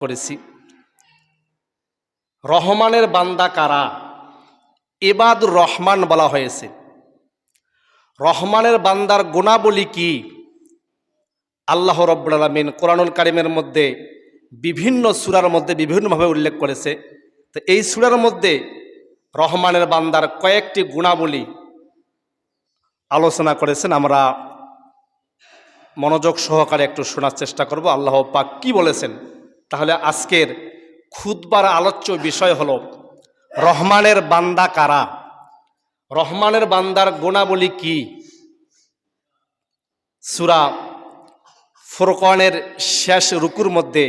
করেছি। রহমানের বান্দা কারা? এবাদুর রহমান বলা হয়েছে। রহমানের বান্দার গুণাবলী কি? আল্লাহ রব্বুল আলমিন কোরআনুল কারিমের মধ্যে বিভিন্ন সুরার মধ্যে বিভিন্নভাবে উল্লেখ করেছে। তো এই সুরার মধ্যে রহমানের বান্দার কয়েকটি গুণাবলী আলোচনা করেছেন। আমরা মনোযোগ সহকারে একটু শোনার চেষ্টা করব। আল্লাহ পাক কি বলেছেন? তাহলে আজকের খুদবার আলোচ্য বিষয় হল, রহমানের বান্দা কারা? রহমানের বান্দার গুণাবলী কি? সুরা ফুরকনের শেষ রুকুর মধ্যে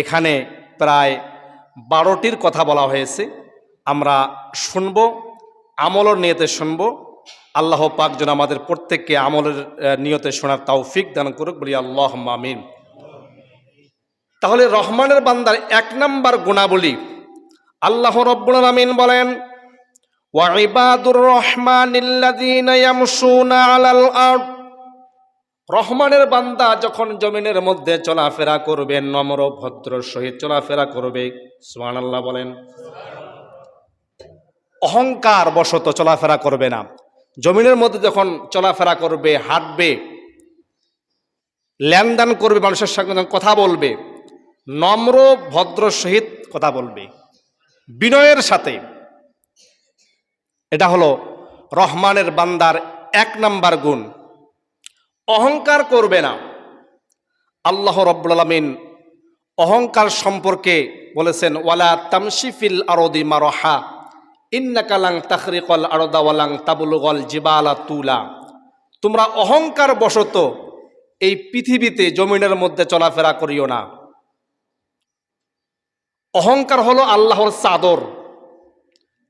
এখানে প্রায় বারোটির কথা বলা হয়েছে। আমরা শুনব, আমলর নিয়তে শুনব। আল্লাহ পাক যেন আমাদের প্রত্যেককে আমলের নিয়তে শোনার তৌফিক দান করুক, বলি আল্লাহ মামিন তাহলে রহমানের বান্দার এক নম্বর গুণাবলী। আল্লাহ রব্বুল আমিন বলেন আরদ। রহমানের বান্দা যখন জমিনের মধ্যে চলাফেরা করবে নম্র ভদ্র সহিত চলাফেরা করবে, সুবহানাল্লাহ বলেন। অহংকার বশত চলাফেরা করবে না। জমিনের মধ্যে যখন চলাফেরা করবে, হাঁটবে, লেনদেন করবে, মানুষের সঙ্গে কথা বলবে নম্র ভদ্র সহিত কথা বলবে। বিনয়ের সাথে। এটা হলো রহমানের বান্দার এক নাম্বার গুণ। অহংকার করবে না। আল্লাহ রব্বুল অহংকার সম্পর্কে বলেছেন, ওয়ালা তামশিফিল আরদি মারহা ইন্নাকালাং তাখরিকল আরদা ওয়ালাং তাবুলগল জিবালা তুলা। তোমরা অহংকার বশত এই পৃথিবীতে জমিনের মধ্যে চলাফেরা করিও না। অহংকার হলো আল্লাহর চাদর।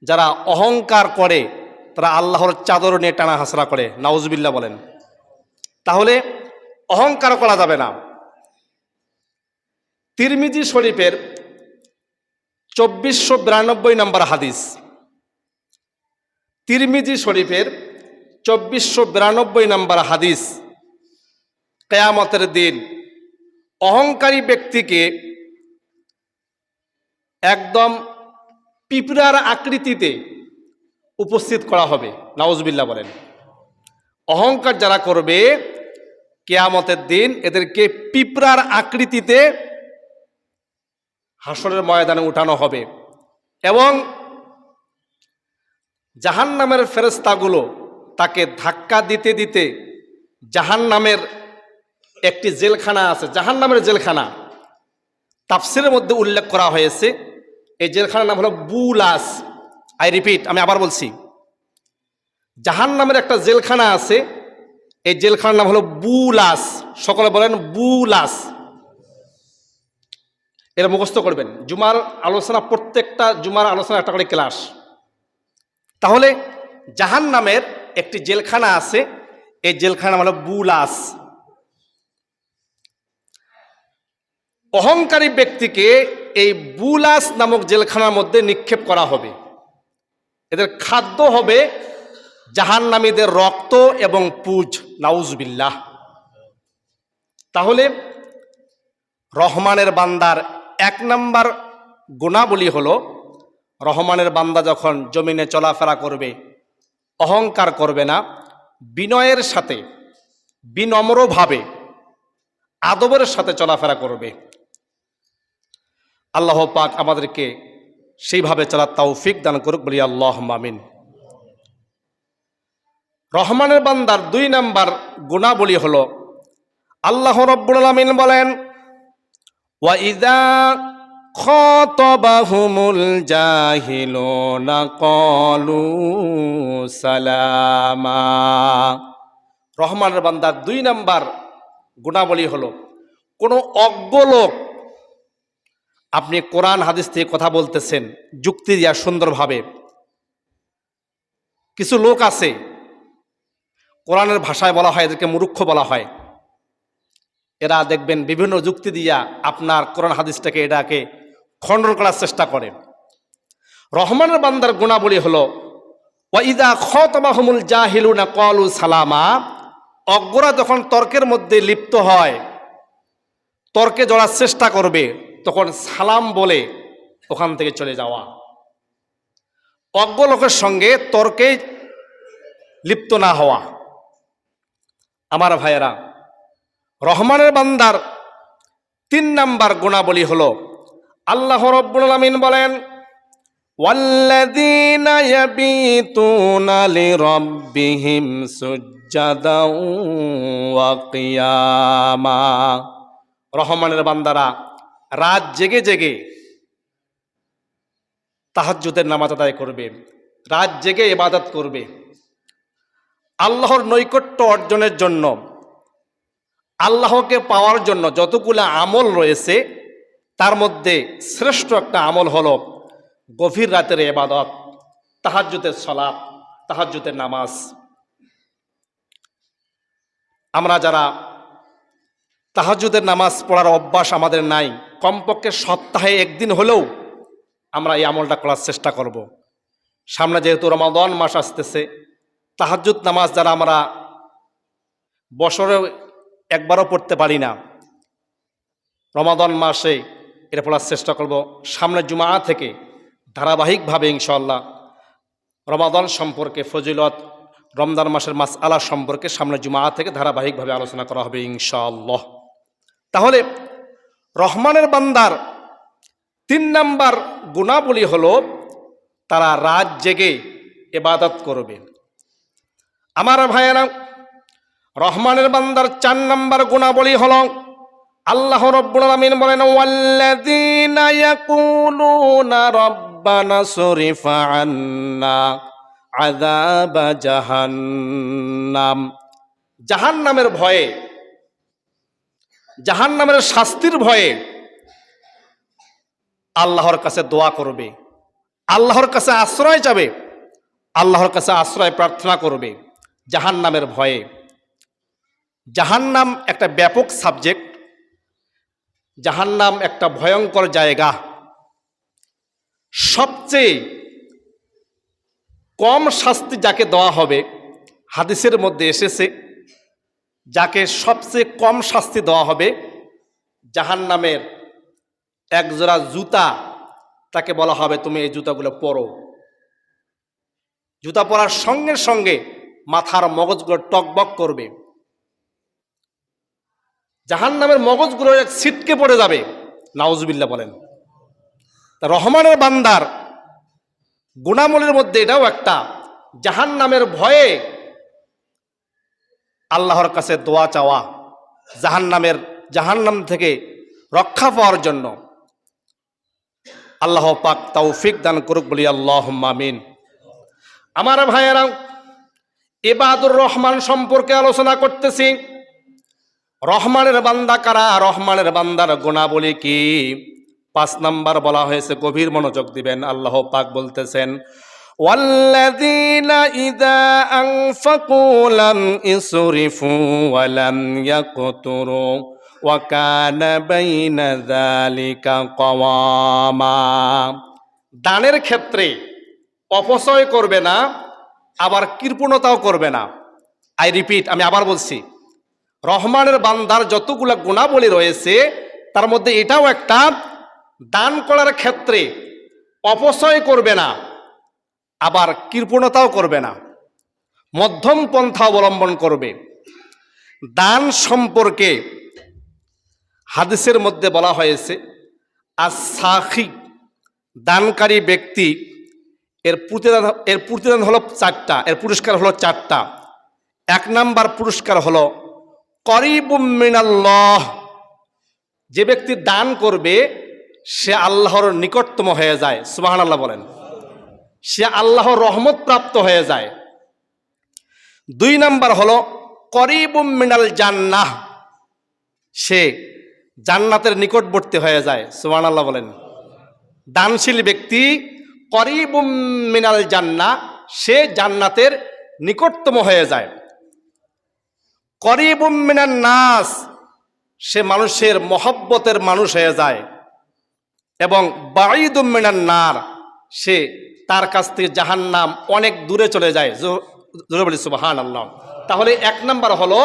যারা অহংকার করে, তারা আল্লাহর চাদর নিয়ে টানা হাসরা করে। নাউজবিল্লা বলেন। তাহলে অহংকার করা যাবে না। তিরমিজি শরীফের চব্বিশশো বিরানব্বই নম্বর হাদিস। তিরমিজি শরীফের চব্বিশশো বিরানব্বই নম্বর হাদিস। কেয়ামতের দিন অহংকারী ব্যক্তিকে একদম পিঁপড়ার আকৃতিতে উপস্থিত করা হবে। নাউজবিল্লা বলেন। অহংকার যারা করবে, কেয়ামতের দিন এদেরকে পিঁপড়ার আকৃতিতে হাসরের ময়দানে উঠানো হবে এবং জাহান নামের ফেরস্তাগুলো তাকে ধাক্কা দিতে দিতে জাহান নামের একটি জেলখানা আছে। জাহান নামের জেলখানা। তাফসিরের মধ্যে উল্লেখ করা হয়েছে এই জেলখানার নাম হলো বুলাস। আই রিপিট আমি আবার বলছি। জাহান নামের একটা জেলখানা আছে। এই জেলখানার নাম হলো বুলাস। সকলে বলেন বুলাস। এটা মুখস্থ করবেন। জুমার আলোচনা, প্রত্যেকটা জুমার আলোচনা একটা করে ক্লাস। তাহলে জাহান নামের একটি জেলখানা আছে। এই জেলখানা হলো বুলাস। অহংকারী ব্যক্তিকে এই বুলাস নামক জেলখানার মধ্যে নিক্ষেপ করা হবে। এদের খাদ্য হবে জাহান্নামীদের রক্ত এবং পুজ, নাউজবিল্লাহ। তাহলে রহমানের বান্দার এক নাম্বার গুণাবলী হলো, রহমানের বান্দা যখন জমিনে চলাফেরা করবে, অহংকার করবে না, বিনয়ের সাথে, বিনম্রভাবে, আদবের সাথে চলাফেরা করবে। আল্লাহ পাক আমাদেরকে সেইভাবে চলার তৌফিক দান করুক বলি আল্লাহ মামিন রহমানের বান্দার দুই নাম্বার গুণাবলী হল, আল্লাহ রব্বুল আলমিন বলেন খতবাহুমুল সালামা। রহমানের বান্দার দুই নাম্বার গুণাবলী হলো, কোনো অজ্ঞ লোক আপনি কোরআন হাদিস থেকে কথা বলতেছেন, যুক্তি দিয়া সুন্দরভাবে। কিছু লোক আছে, কোরআনের ভাষায় বলা হয়, এদেরকে মূর্খ বলা হয়। এরা দেখবেন বিভিন্ন যুক্তি দিয়া আপনার কোরআন হাদিসটাকে, এটাকে খণ্ডন করার চেষ্টা করে। রহমানের বান্দার গুণাবলী হলো, ওয়াইদা খতমাহমুল জাহিলুনা কলু সালামা অজ্ঞরা যখন তর্কের মধ্যে লিপ্ত হয়, তর্কে জড়ার চেষ্টা করবে। তখন সালাম বলে ওখান থেকে চলে যাওয়া অজ্ঞ লোকের সঙ্গে তর্কে লিপ্ত না হওয়া আমার ভাইয়েরা রহমানের বান্দার তিন নাম্বার গুণাবলী হলো আল্লাহ রব্বুল আলামিন বলেন والذين يبيتون لربهم سجدا وقياما রহমানের বান্দারা রাত জেগে জেগে তাহাজ্জুদের নামাজ আদায় করবে, রাত জেগে ইবাদত করবে। আল্লাহর নৈকট্য অর্জনের জন্য, আল্লাহকে পাওয়ার জন্য যতগুলো আমল রয়েছে, তার মধ্যে শ্রেষ্ঠ একটা আমল হলো গভীর রাতের এবাদত তাহাজ্জুদের সলাপ তাহাজ্জুদের নামাজ। আমরা যারা তাহাজ্জুদের নামাজ পড়ার অভ্যাস আমাদের নাই কমপক্ষে সপ্তাহে একদিন হলেও আমরা এই আমলটা করার চেষ্টা করব। সামনে যেহেতু রমাদন মাস আসতেছে, তাহাজ্জুদ নামাজ যারা আমরা বছরে একবারও পড়তে পারি না। রমাদন মাসে এটা পড়ার চেষ্টা করব। সামনে জুমা থেকে ধারাবাহিকভাবে ইনশাল্লাহ রমাদন সম্পর্কে ফজিলত, রমজান মাসের মাস আলা সম্পর্কে সামনে জুমা থেকে ধারাবাহিকভাবে আলোচনা করা হবে ইনশাআল্লাহ। তাহলে রহমানের বান্দার তিন নাম্বার গুণাবলী হলো তারা রাত জেগে এবাদত করবে। আমার ভাইয়েরা, রহমানের বান্দার চার নাম্বার গুণাবলী হল আল্লাহ রব্বুল আলামিন বলেন রাব্বানা সরিফ আন্না জাহান্নাম। জাহান্নামের ভয়ে জাহান্নামের শাস্তির ভয়ে আল্লাহর কাছে দোয়া করবে। আল্লাহর কাছে আশ্রয় যাবে আল্লাহর কাছে আশ্রয় প্রার্থনা করবে জাহান্নামের ভয়ে। জাহান্নাম একটা ব্যাপক সাবজেক্ট। জাহান্নাম একটা ভয়ঙ্কর জায়গা। সবচেয়ে কম শাস্তি যাকে দেওয়া হবে, হাদিসের মধ্যে এসেছে যাকে সবচেয়ে কম শাস্তি দেওয়া হবে জাহান জাহান্নামের একজোড়া জুতা, তাকে বলা হবে তুমি এই জুতাগুলো পরো। জুতা পরার সঙ্গে সঙ্গে মাথার মগজগুলো টকবক করবে। জাহান নামের মগজগুলো এক ছিটকে পড়ে যাবে নাউজবিল্লা বলেন। রহমানের বান্দার গুণামলের মধ্যে এটাও একটা জাহান নামের ভয়ে আল্লাহর কাছে দোয়া চাওয়া জাহান নামের জাহান নাম থেকে রক্ষা পাওয়ার জন্য। আল্লাহ পাক তৌফিক দান করুক বলি আল্লাহ মামিন আমার ভাইয়েরা এবাদুর রহমান সম্পর্কে আলোচনা করতেছি। রহমানের বান্দা কারা? রহমানের বান্দার গুণাবলী কি? পাঁচ নাম্বার বলা হয়েছে, গভীর মনোযোগ দিবেন, আল্লাহ পাক বলতেছেন والذين إذا أنفقوا لم يسرفوا ولم يقتروا وكان بين ذلك قواما দানের ক্ষেত্রে অপচয় করবে না আবার কৃপণতাও করবে না আই রিপিট আমি আবার বলছি রহমানের বান্দার যতগুলো গুণাবলী রয়েছে তার মধ্যে এটাও একটা দান করার ক্ষেত্রে অপচয় করবে না আবার কৃপণতাও করবে না, মধ্যম পন্থা অবলম্বন করবে। দান সম্পর্কে হাদিসের মধ্যে বলা হয়েছে আর আসাখিক দানকারী ব্যক্তি, এর প্রতিদান এর প্রতিদান হলো চারটা, এর পুরস্কার হলো চারটা। এক নাম্বার পুরস্কার হলো করিবুমিনাল্লাহ যে ব্যক্তি দান করবে, সে আল্লাহর নিকটতম হয়ে যায়। সুবাহান আল্লাহ বলেন। সে আল্লাহর রহমত প্রাপ্ত হয়ে যায়। দুই নাম্বার হলো করিবুমিনাল জান্নাহ। সে জান্নাতের নিকটবর্তী হয়ে যায় সুবাহান আল্লাহ বলেন। দানশীল ব্যক্তি করিবুম মিনাল জান্না সে জান্নাতের নিকটতম হয়ে যায়। করিবুম মিনাল নাস, সে মানুষের মহব্বতের মানুষ হয়ে যায়। এবং বাঈদুম মিনান নার, সে তার কাছ থেকে জাহান্নাম অনেক দূরে চলে যায়। সুবাহান আল্লাহ তাহলে এক নাম্বার হলো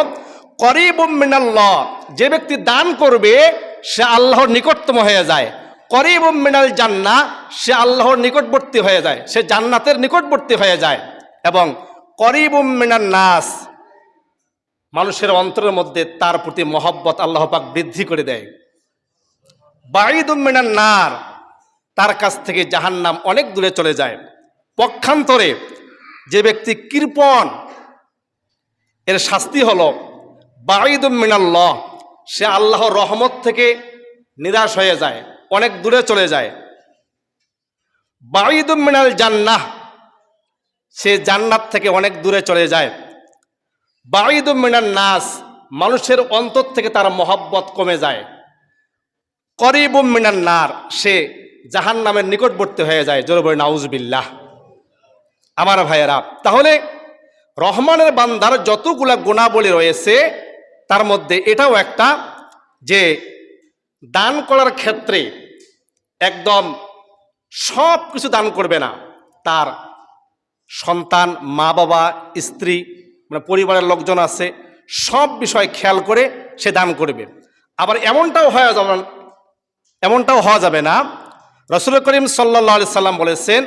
মিনাল্লাহ, যে ব্যক্তি দান করবে, সে আল্লাহর নিকটতম হয়ে যায়। করিব মিনাল জান্না সে আল্লাহর নিকটবর্তী হয়ে যায়। সে জান্নাতের নিকটবর্তী হয়ে যায়। এবং করিব মিনাল নাস, মানুষের অন্তরের মধ্যে তার প্রতি মহব্বত আল্লাহ পাক বৃদ্ধি করে দেয়। বাঈদুম মিনান নার তার কাছ থেকে জাহান্নাম অনেক দূরে চলে যায়। পক্ষান্তরে যে ব্যক্তি কৃপণ, এর শাস্তি হলো বাঈদুম মিনাল্লাহ। সে আল্লাহর রহমত থেকে নিরাশ হয়ে যায়, অনেক দূরে চলে যায়। বাঈদুম মিনাল জান্নাহ, সে জান্নাত থেকে অনেক দূরে চলে যায়। বাঈদুম মিনান নাস, মানুষের অন্তর থেকে তার মহব্বত কমে যায়। করিবুম মিনান নার, সে জাহান নামের নিকটবর্তী হয়ে যায়। জোরবই নাউজবিল্লাহ। আমার ভাইয়েরা, তাহলে রহমানের বান্দার যতগুলা গুণাবলী রয়েছে, তার মধ্যে এটাও একটা যে দান করার ক্ষেত্রে একদম সব কিছু দান করবে না। তার সন্তান, মা বাবা, স্ত্রী মানে পরিবারের লোকজন আছে, সব বিষয় খেয়াল করে সে দান করবে। আবার এমনটাও হয়ে যাবে, এমনটাও হওয়া যাবে না রসুল করিম সাল্লা সাল্লাম বলেছেন,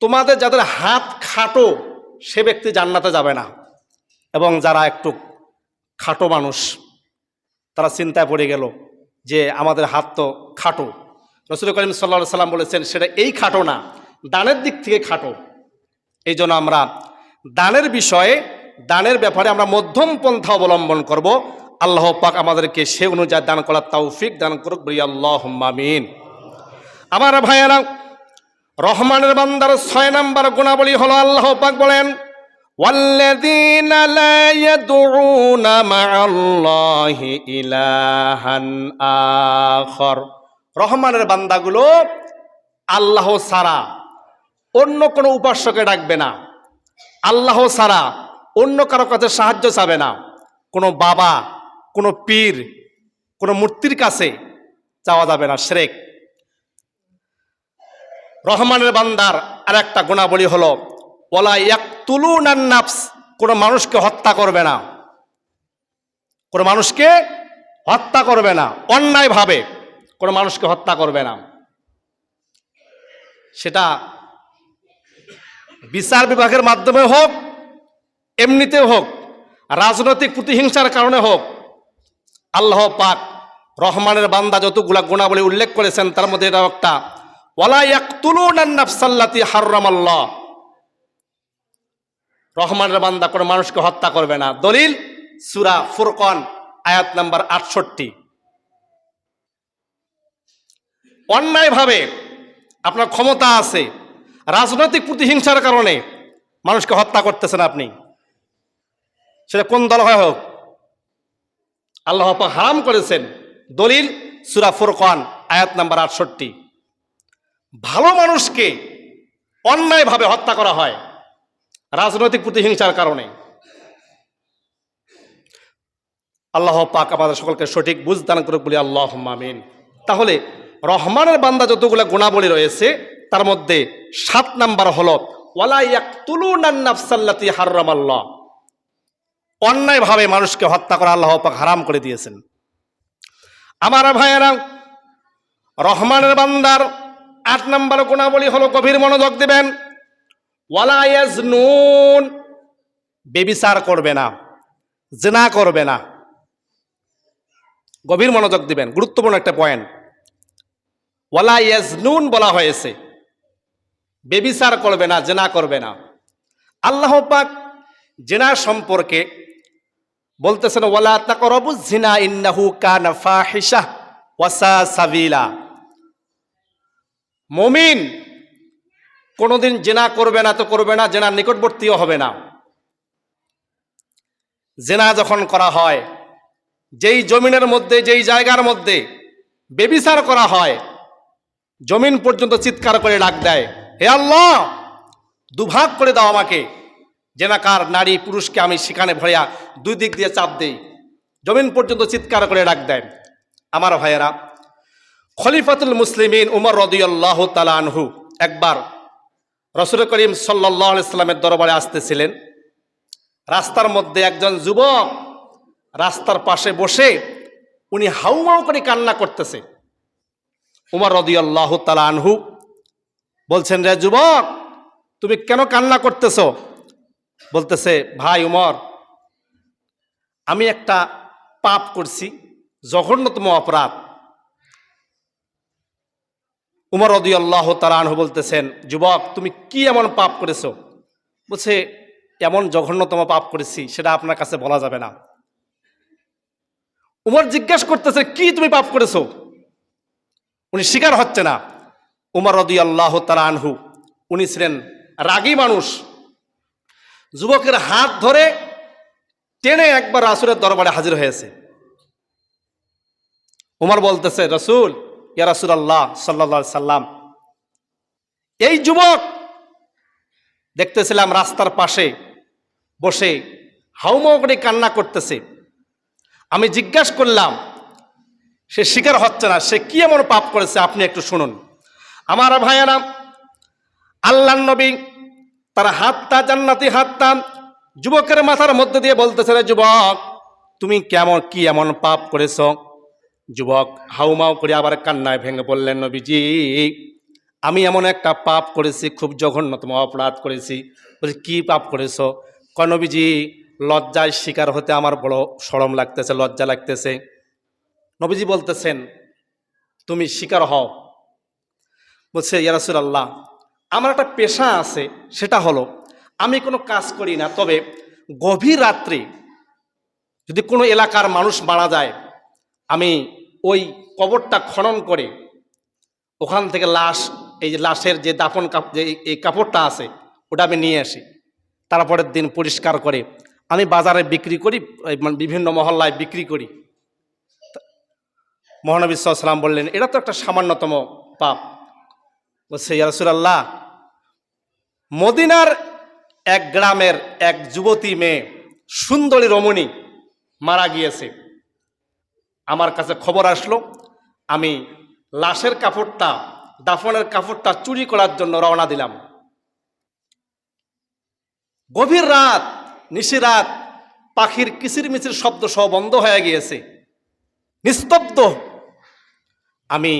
তোমাদের যাদের হাত খাটো, সে ব্যক্তি জান্নাতে যাবে না। এবং যারা একটু খাটো মানুষ, তারা চিন্তায় পড়ে গেল যে আমাদের হাত তো খাটো। রসুল করিম সাল্লা সাল্লাম বলেছেন, সেটা এই খাটো না, দানের দিক থেকে খাটো। এই জন্য আমরা দানের বিষয়ে, দানের ব্যাপারে আমরা মধ্যম পন্থা অবলম্বন করব। আল্লাহ পাক আমাদেরকে সে অনুযায়ী দান করার তৌফিক দান করুক। বলি আল্লাহ মামিন আমার ভাইয়েরা রহমানের বান্দার ছয় নাম্বার গুণাবলী হলো আল্লাহ পাক বলেন والذين لا يدعون مع الله إلها آخر রহমানের বান্দাগুলো আল্লাহ ছাড়া অন্য কোনো উপাস্যকে ডাকবে না আল্লাহ ছাড়া অন্য কারো কাছে সাহায্য চাবে না কোনো বাবা কোনো পীর কোনো মূর্তির কাছে চাওয়া যাবে না শ্রেক রহমানের বান্দার আর একটা গুণাবলী হলো ওলা তুলু নাফস, কোনো মানুষকে হত্যা করবে না। কোনো মানুষকে হত্যা করবে না, অন্যায়ভাবে কোনো মানুষকে হত্যা করবে না। সেটা বিচার বিভাগের মাধ্যমে হোক এমনিতে হোক, রাজনৈতিক প্রতিহিংসার কারণে হোক, আল্লাহ পাক রহমানের বান্দা যতগুলা গুণাবলী উল্লেখ করেছেন, তার মধ্যে এটা একটা। রহমানের বান্দা কোনো মানুষকে হত্যা করবে না। দলিল সুরা ফুরকন, আয়াত নাম্বার আটষট্টি। অন্যায়ভাবে আপনার ক্ষমতা আছে, রাজনৈতিক প্রতিহিংসার কারণে মানুষকে হত্যা করতেছেন আপনি। সেটা কোন দল হয় হোক, আল্লাহ হারাম করেছেন। দলিল সুরা ফুরকান, আয়াত নাম্বার আটষট্টি। ভালো মানুষকে অন্যায়ভাবে হত্যা করা হয় রাজনৈতিক প্রতিহিংসার কারণে। আল্লাহ পাক আমাদের সকলকে সঠিক বুঝ দান করুক বলি আল্লাহ মামিন তাহলে রহমানের বান্দা যতগুলো গুণাবলী রয়েছে, তার মধ্যে সাত নাম্বার হলো, ওয়ালা ইয়াকতুলুনাফসাল্লাতি হাররামাল্লাহ অন্যায়ভাবে মানুষকে হত্যা করা আল্লাহ পাক হারাম করে দিয়েছেন। আমার ভাইয়েরা, রহমানের বান্দার আট নম্বর গুণাবলী হলো গভীর মনোযোগ দেবেন। ওয়ালায়াজ নুন বেবিচার করবে না, জেনা করবে না। গভীর মনোযোগ দিবেন, গুরুত্বপূর্ণ একটা পয়েন্ট ওয়ালা ইয়াজনুন বলা হয়েছে, বেবিচার করবে না, জেনা করবে না। আল্লাহ পাক জেনা সম্পর্কে বলতেছেন, ওয়ালা তাকরাবু জিনা ইন্নাহু কানা ফাহিশা ওয়াসা সাবিলা। মমিন কোনোদিন জেনা করবে না তো করবে না, জেনার নিকটবর্তীও হবে না। জেনা যখন করা হয়, যেই জমিনের মধ্যে, যেই জায়গার মধ্যে বেবিচার করা হয়, জমিন পর্যন্ত চিৎকার করে ডাক দেয়, হে আল্লাহ, দুভাগ করে দাও আমাকে। জেনাকার নারী পুরুষকে আমি সেখানে ভরিয়া দুই দিক দিয়ে চাপ দেই। জমিন পর্যন্ত চিৎকার করে ডাক দেয়। আমার ভাইয়েরা খলিফাতুল মুসলিমিন উমর রদিয়াল্লাহ তালা আনহু একবার রসুল করিম সাল্লাহ ইসলামের দরবারে আসতেছিলেন। রাস্তার মধ্যে একজন যুবক রাস্তার পাশে বসে উনি হাউমাউ করে কান্না করতেছে। উমর রদিয়াল্লাহ তালা আনহু বলছেন, রে যুবক, তুমি কেন কান্না করতেছ? বলতেছে, ভাই উমর, আমি একটা পাপ করছি, জঘন্যতম অপরাধ। উমর রদি আল্লাহ তালানহ বলতেছেন, যুবক, তুমি কি এমন পাপ করেছ? বলছে, এমন জঘন্যতম পাপ করেছি, সেটা আপনার কাছে বলা যাবে না। উমর জিজ্ঞেস করতেছে, কি তুমি পাপ করেছ? উনি স্বীকার হচ্ছে না। উমর রদি আল্লাহ তালানহু উনি ছিলেন রাগী মানুষ। যুবকের হাত ধরে টেনে একবার রাসুলের দরবারে হাজির হয়েছে। উমর বলতেছে, রসুল ইয়া রাসুল আল্লাহ সাল্লা সাল্লাম। এই যুবক, দেখতেছিলাম রাস্তার পাশে বসে হাউমাউ করে কান্না করতেছে। আমি জিজ্ঞাসা করলাম, সে স্বীকার হচ্ছে না, সে কি এমন পাপ করেছে আপনি একটু শুনুন। আমার ভাইয়ারা আল্লাহ নবী তার হাতটা জান্নাতি হাতটা যুবকের মাথার মধ্যে দিয়ে বলতেছে, রে যুবক, তুমি কেমন, কি এমন পাপ করেছ? যুবক, হাউমাউ করে আবার কান্নায় ভেঙে বললেন নবীজি। আমি এমন একটা পাপ করেছি, খুব জঘন্যতম অপরাধ করেছি। বলছি, কি পাপ করেছ? কনবীজি লজ্জায় শিকার হতে আমার বড় সরম লাগতেছে, লজ্জা লাগতেছে। নবীজি বলতেছেন, তুমি শিকার হও। বলছে ইয়ারাসুল আল্লাহ আমার একটা পেশা আছে, সেটা হলো, আমি কোনো কাজ করি না, তবে গভীর রাত্রে যদি কোনো এলাকার মানুষ মারা যায়, আমি ওই কবরটা খনন করে ওখান থেকে লাশ, এই যে লাশের যে দাফন যে এই- কাপড়টা আছে, ওটা আমি নিয়ে আসি। তারপরের দিন পরিষ্কার করে, আমি বাজারে বিক্রি করি মানে বিভিন্ন মহল্লায় বিক্রি করি। মহানবী সাল্লাম বললেন, এটা তো একটা সামান্যতম পাপ। বলছে ইয়ারসুলাল্লাহ মদিনার এক গ্রামের এক যুবতী মেয়ে সুন্দরী রমণী মারা গিয়েছে। আমার কাছে খবর আসলো, আমি লাশের কাপড়টা, দাফনের কাপড়টা চুরি করার জন্য রওনা দিলাম। গভীর রাত, নিশি রাত, পাখির কিচির মিচির শব্দ সহ বন্ধ হয়ে গিয়েছে। নিস্তব্ধ। আমি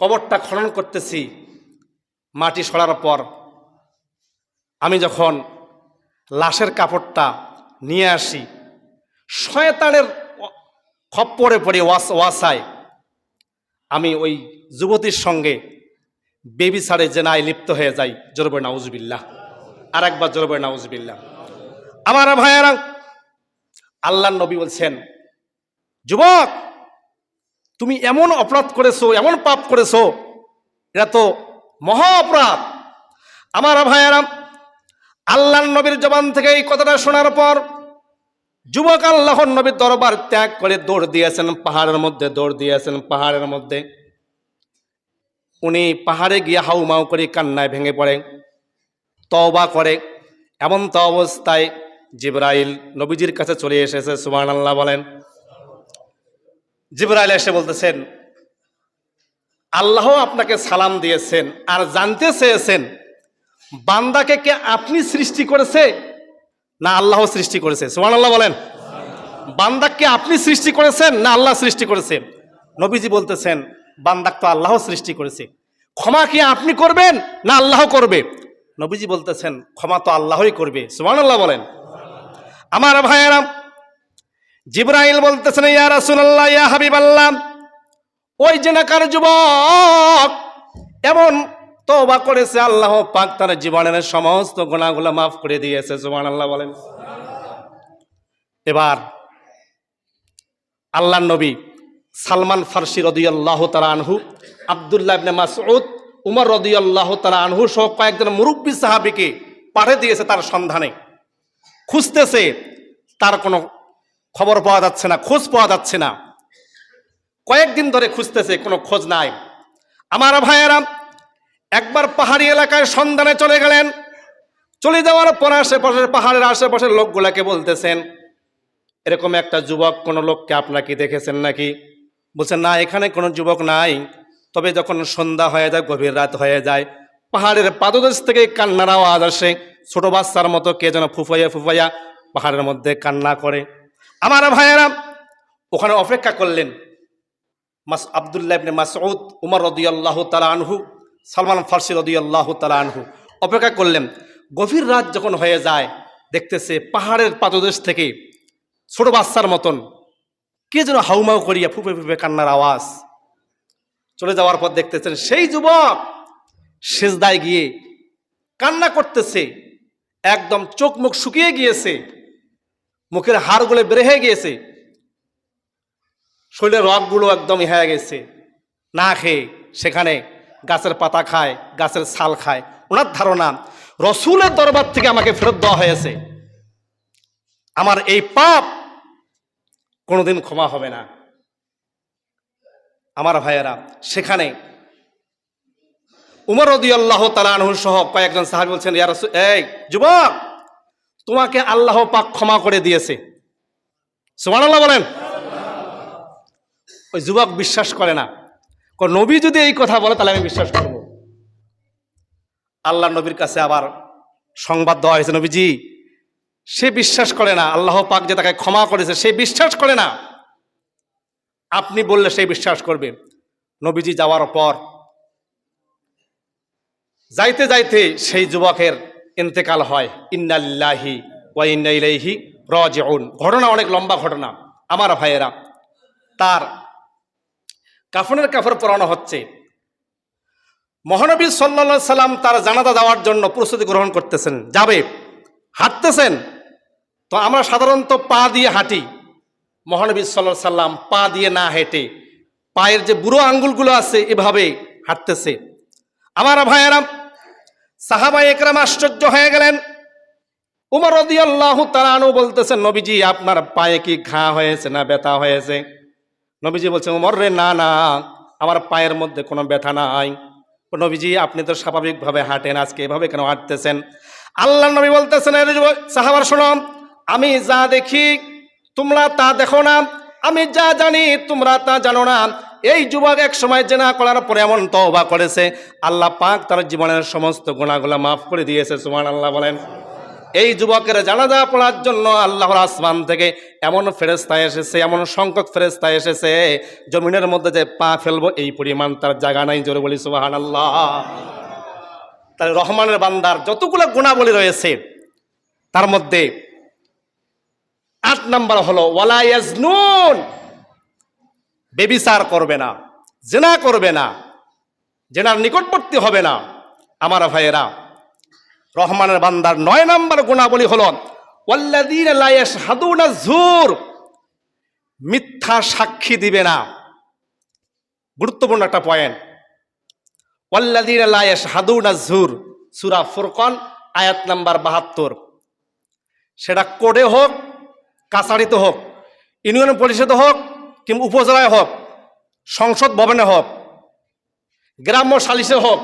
কবরটা খনন করতেছি, মাটি সরার পর। আমি যখন লাশের কাপড়টা নিয়ে আসি শয়তানের খপ্পরে পড়ে ওয়াস ওয়াসায়। আমি ওই যুবতীর সঙ্গে বেবি সারে জেনায় লিপ্ত হয়ে যাই। জোরবে নাউজবিল্লাহ। আর একবার জোরবে নাউজবিল্লাহ। আমার ভাইয়ারা আল্লাহ নবী বলছেন, যুবক, তুমি এমন অপরাধ করেছ, এমন পাপ করেছ, এটা তো মহা অপরাধ। আমার ভাইয়ারাম আল্লাহ নবীর জবান থেকে এই কথাটা শোনার পর যুবক আল্লাহর নবীর দরবার ত্যাগ করে দৌড় দিয়েছেন, পাহাড়ের মধ্যে দৌড় দিয়েছেন, পাহাড়ের মধ্যে। উনি পাহাড়ে গিয়ে হাউমাউ করে কান্নায় ভেঙে পড়ে, তওবা করে। এমন তো অবস্থায় জিব্রাইল নবীজির কাছে চলে এসেছে সুবহান আল্লাহ বলেন। জিব্রাইল এসে বলতেছেন, আল্লাহ আপনাকে সালাম দিয়েছেন আর জানতে চেয়েছেন, বান্দাকে কে আপনি সৃষ্টি করেছে? না আল্লাহ সৃষ্টি করেছে। সুমান আল্লাহ বলেন বান্দাকে আপনি সৃষ্টি করেছেন না আল্লাহ সৃষ্টি করেছে? নবীজি বলতেছেন বান্দাক তো আল্লাহ সৃষ্টি করেছে। ক্ষমা কি আপনি করবেন না আল্লাহ করবে? নবীজি বলতেছেন, ক্ষমা তো আল্লাহই করবে। সুমান আল্লাহ বলেন। আমার ভাইয়েরাম জিব্রাইল বলতেছেন, ইয়া রাসূলুল্লাহ, ইয়া হাবিব আল্লাহ ওই জেনাকার যুবক এমন তওবা করেছে, আল্লাহ পাক তার জীবনের সমস্ত গুণাগুলো মাফ করে দিয়েছে, সুবহানাল্লাহ বলেন। এবার আল্লাহ নবী সালমান ফার্সি রদিয়াল্লাহ তালা আনহু, আবদুল্লাহ ইবনে মাসউদ, উমর রদিয়াল্লাহ তালা আনহু সহ কয়েকজন মুরব্বী সাহাবিকে পাঠিয়ে দিয়েছে তার সন্ধানে। খুঁজতেছে, তার কোনো খবর পাওয়া যাচ্ছে না, খোঁজ পাওয়া যাচ্ছে না। কয়েকদিন ধরে খুঁজতেছে, কোনো খোঁজ নাই। আমার ভাইয়েরা একবার পাহাড়ি এলাকায় সন্ধানে চলে গেলেন। চলে যাওয়ার পর আশেপাশে পাহাড়ের আশেপাশের লোকগুলাকে বলতেছেন, এরকম একটা যুবক কোনো লোককে আপনাকে দেখেছেন নাকি? বলছেন, না, এখানে কোনো যুবক নাই। তবে যখন সন্ধ্যা হয়ে যায়, গভীর রাত হয়ে যায়, পাহাড়ের পাদদেশ থেকে কান্নার আওয়াজ আসে। ছোট বাচ্চার মতো কে যেন ফুফাইয়া ফুফাইয়া পাহাড়ের মধ্যে কান্না করে। আমার ভাইয়েরা, ওখানে অপেক্ষা করলেন। মাস আবদুল্লাহ মাসউদ, উমর রদিয়াল্লাহ তালা আনহু সালমান ফার্সি রদিয়াল্লাহ তালা আনহু অপেক্ষা করলেন, গভীর রাত যখন হয়ে যায়, দেখতেছে পাহাড়ের পাদদেশ থেকে ছোট বাচ্চার মতন, কে যেন হাউমাউ করিয়া ফুপে ফুপে কান্নার আওয়াজ। চলে যাওয়ার পর দেখতেছেন সেই যুবক সেজদায় গিয়ে কান্না করতেছে, একদম চোখ মুখ শুকিয়ে গিয়েছে, মুখের হাড়গুলো বেড়ে হয়ে গিয়েছে, শরীরের রগগুলো একদম হয়ে গেছে। না খেয়ে সেখানে গাছের পাতা খায়, গাছের ছাল খায়। ওনার ধারণা, রসুলের দরবার থেকে আমাকে ফেরত দেওয়া হয়েছে। আমার এই পাপ কোনোদিন ক্ষমা হবে না। আমার ভাইয়েরা, সেখানে উমর রদি আল্লাহ তালানহু সহ কয়েকজন সাহাবি বলছেন এই যুবক, তোমাকে আল্লাহ পাক ক্ষমা করে দিয়েছে। সুবহানাল্লাহ বলেন। ওই যুবক বিশ্বাস করে না। নবী যদি এই কথা বলে, তাহলে আমি বিশ্বাস করব। আল্লাহ নবীর কাছে আবার সংবাদ দেওয়া হয়েছে, নবীজি, সে বিশ্বাস করে না, আল্লাহ পাক যে তাকে ক্ষমা করেছে, সে বিশ্বাস করে না। আপনি বললে সে বিশ্বাস করবে। নবীজি যাওয়ার পর, যাইতে যাইতে সেই যুবকের ইন্তেকাল হয়। ইন্নাল্লাহি ওয়া ইন্না ইলাইহি রাজিউন। ঘটনা অনেক লম্বা ঘটনা। আমার ভাইয়েরা, তার কাফনের কাফড় পরানো হচ্ছে। মহানবী সাল্লা সাল্লাম তার জানাজা দেওয়ার জন্য প্রস্তুতি গ্রহণ করতেছেন। যাবে? হাঁটতেছেন? তো আমরা সাধারণত পা দিয়ে হাঁটি। মহানবী সাল্লা সাল্লাম পা দিয়ে না হেঁটে পায়ের যে বুড়ো আঙ্গুলগুলো আছে, এভাবে হাঁটতেছে। আমার ভাইয়েরা, সাহাবা একরাম আশ্চর্য হয়ে গেলেন। উমর রদিয়াল্লাহু তাআলা বলতেছেন, নবীজি, আপনার পায়ে কি ঘা হয়েছে না ব্যথা হয়েছে? নবীজি বলছেন উমর রে, না না, আমার পায়ের মধ্যে কোনো ব্যথা নাই। নবীজি, আপনি তো স্বাভাবিকভাবে হাঁটেন, আজকে এভাবে কেন হাঁটতেছেন? আল্লাহ নবী বলতেছেন সাহাবার, শোনো, আমি যা দেখি, তোমরা তা দেখো না। আমি যা জানি, তোমরা তা জানো না। এই যুবক এক সময় জেনা করার পরে এমন তওবা করেছে, আল্লাহ পাক তার জীবনের সমস্ত গুণাগুলা মাফ করে দিয়েছে সুমান আল্লাহ বলেন। এই যুবকের জানাজা পড়ার জন্য আল্লাহর আসমান থেকে এমন ফেরেস্তা এসেছে, এমন সংখ্যক ফেরেস্তা এসেছে, জমিনের মধ্যে যে পা ফেলব এই পরিমাণ তার জায়গা নাই, জোরে বলি সুবাহান আল্লাহ তার রহমানের বান্দার যতগুলো গুণাবলী রয়েছে, তার মধ্যে আট নাম্বার হলো ওয়ালাইয়াজনুন বেবিচার করবে না, জেনা করবে না, জেনার নিকটবর্তী হবে না। আমার ভাইয়েরা রহমানের বান্দার নয় নম্বর গুণাবলী হল ঝুর মিথ্যা সাক্ষী দিবে না। গুরুত্বপূর্ণ একটা পয়েন্ট ওয়াল্লাদিন লায়েশ হাদুনা ঝুর সুরা ফুরকন, আয়াত নাম্বার বাহাত্তর। সেটা কোডে হোক কাছারিতে হোক, ইউনিয়ন পরিষদে হোক, কিংবা উপজেলায় হোক, সংসদ ভবনে হোক, গ্রাম্য সালিসে হোক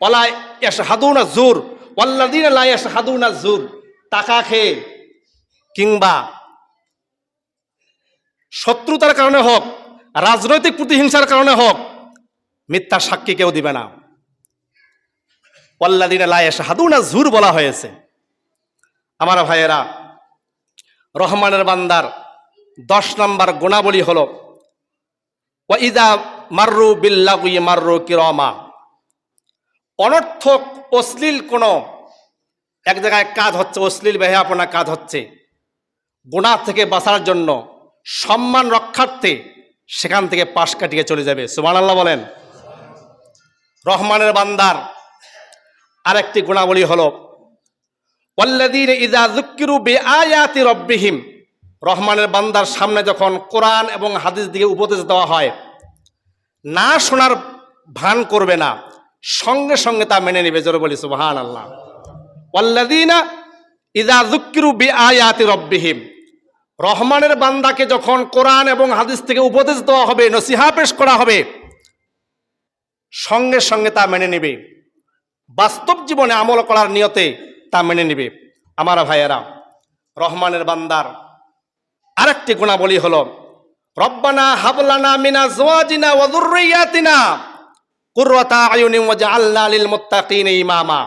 ওলা এস হাদুনা জুর ওয়াল্লাদিন লাইয়াস হাদুনা জুর টাকা খেয়ে কিংবা শত্রুতার কারণে হোক, রাজনৈতিক প্রতিহিংসার কারণে হোক মিথ্যা সাক্ষী কেউ দিবে না। ওয়াল্লাদিন লাইয়াস হাদুনা জুর বলা হয়েছে। আমার ভাইয়েরা, রহমানের বান্দার দশ নম্বর গুণাবলী হল ওয়াইদা মার্রু বিল্লাগুই মার্রু কিরমা। অনর্থক, অশ্লীল কোনো এক জায়গায় কাজ হচ্ছে, অশ্লীল বেহাপনা কাজ হচ্ছে। গুণা থেকে বাঁচার জন্য সম্মান রক্ষার্থে সেখান থেকে পাশ কাটিয়ে চলে যাবে। সুমান আল্লাহ বলেন। রহমানের বান্দার আরেকটি গুণাবলী হল ওয়াল্লাদিন ইদা জুক্কিরু বে আয়াতি রব্বিহিম। রহমানের বান্দার সামনে যখন কোরআন এবং হাদিস দিকে উপদেশ দেওয়া হয়, না শোনার ভান করবে না। সঙ্গে সঙ্গে তা মেনে নেবে, জোরে বলি সুবহান আল্লাহ ওয়াল্লাদিনা ইদা জুক্কিরু বি আয়াতি রব্বিহিম। রহমানের বান্দাকে যখন কোরআন এবং হাদিস থেকে উপদেশ দেওয়া হবে, নসিহা পেশ করা হবে, সঙ্গে সঙ্গে তা মেনে নেবে। বাস্তব জীবনে আমল করার নিয়তে তা মেনে নেবে। আমার ভাইয়েরা, রহমানের বান্দার আরেকটি গুণাবলী হলো, রব্বানা হাবলানা মিনা জওয়াজিনা ওয়া যুররিয়াতিনা। কুররাতা আয়ুনি ওয়াজআলনা লিল মুত্তাকিনা ইমামা।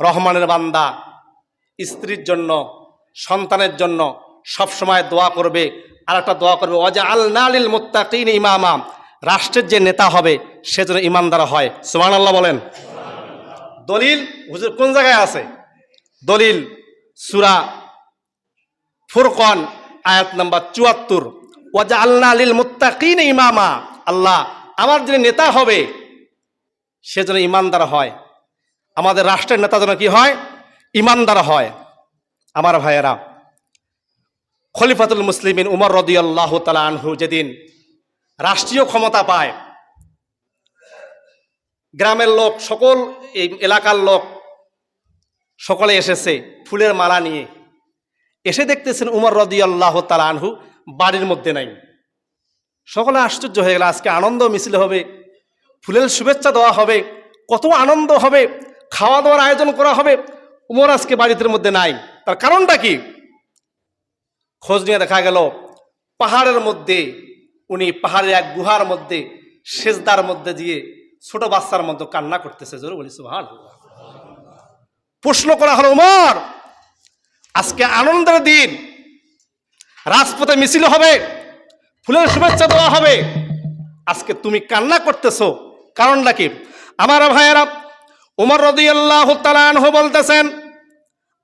রহমানের বান্দা, স্ত্রীর জন্য, সন্তানের জন্য সব সময় দোয়া করবে আর একটা দোয়া করবে ওয়াজা আল মোত্তাকিন ইমামা। রাষ্ট্রের যে নেতা হবে, সে যেন ইমানদার হয়। সুমান আল্লাহ বলেন। দলিল, হুজুর কোন জায়গায় আছে? দলিল, সুরা ফুরকন, আয়াত নাম্বার চুয়াত্তর। ওয়াজা আল্লাহ আলিল মুত্তাকিন ইমামা। আল্লাহ আমার যিনি নেতা হবে, সে যেন ইমানদার হয়। আমাদের রাষ্ট্রের নেতা যেন কি হয়? ইমানদার হয়। আমার ভাইয়েরা, খলিফাতুল মুসলিমিন উমর রদিয়াল্লাহ তালা আনহু যেদিন রাষ্ট্রীয় ক্ষমতা পায়, গ্রামের লোক, সকল এই এলাকার লোক সকলে এসেছে ফুলের মালা নিয়ে। এসে দেখতেছেন উমর রদিয়াল্লাহ তালা আনহু বাড়ির মধ্যে নাই। সকলে আশ্চর্য হয়ে গেল, আজকে আনন্দ মিছিল হবে ফুলের শুভেচ্ছা দেওয়া হবে, কত আনন্দ হবে খাওয়া দাওয়ার আয়োজন করা হবে, উমর আজকে বাড়িতে মধ্যে নাই। তার কারণটা কি? খোঁজ নিয়ে দেখা গেল, পাহাড়ের মধ্যে, উনি পাহাড়ের এক গুহার মধ্যে, সেজদার মধ্যে দিয়ে ছোট বাচ্চার মধ্যে কান্না করতেছে, জোরে বলি সুহান প্রশ্ন করা হলো, উমর, আজকে আনন্দের দিন, রাজপথে মিছিল হবে ফুলের শুভেচ্ছা দেওয়া হবে। আজকে তুমি কান্না করতেছো। কারণটা কি? আমার ভাইয়েরা, উমর রদিয়াল্লাহ তালানহ বলতেছেন,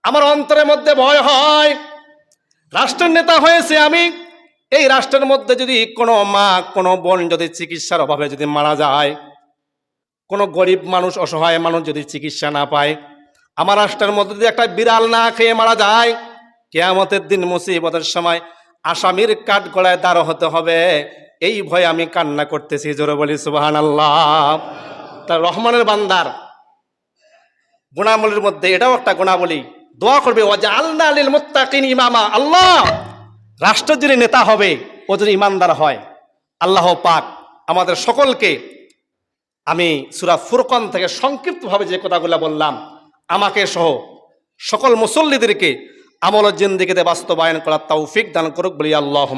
আমার অন্তরের মধ্যে ভয় হয়। রাষ্ট্রের নেতা হয়েছে আমি। এই রাষ্ট্রের মধ্যে যদি কোনো মা, কোনো বোন যদি চিকিৎসার অভাবে যদি মারা যায়, কোনো গরিব মানুষ, অসহায় মানুষ যদি চিকিৎসা না পায়, আমার রাষ্ট্রের মধ্যে যদি একটা বিড়াল না খেয়ে মারা যায়, কেয়ামতের দিন মুসিবতের সময় আসামির কাঠ গড়ায় দাঁড় হতে হবে। এই ভয়ে আমি কান্না করতেছি, জোরে বলি সুবাহান আল্লাহ তার রহমানের বান্দার গুণাবলীর মধ্যে এটাও একটা গুণাবলী। দোয়া করবে ওয়াজা আল্লাহ আলিল মুত্তাকিন ইমামা। আল্লাহ রাষ্ট্র যিনি নেতা হবে, ও যদি ইমানদার হয়, আল্লাহ পাক আমাদের সকলকে, আমি সুরা ফুরকন থেকে সংক্ষিপ্তভাবে যে কথাগুলো বললাম, আমাকে সহ সকল মুসল্লিদেরকে আমল জিন্দিগিতে বাস্তবায়ন করার তৌফিক দান করুক বলি আল্লাহ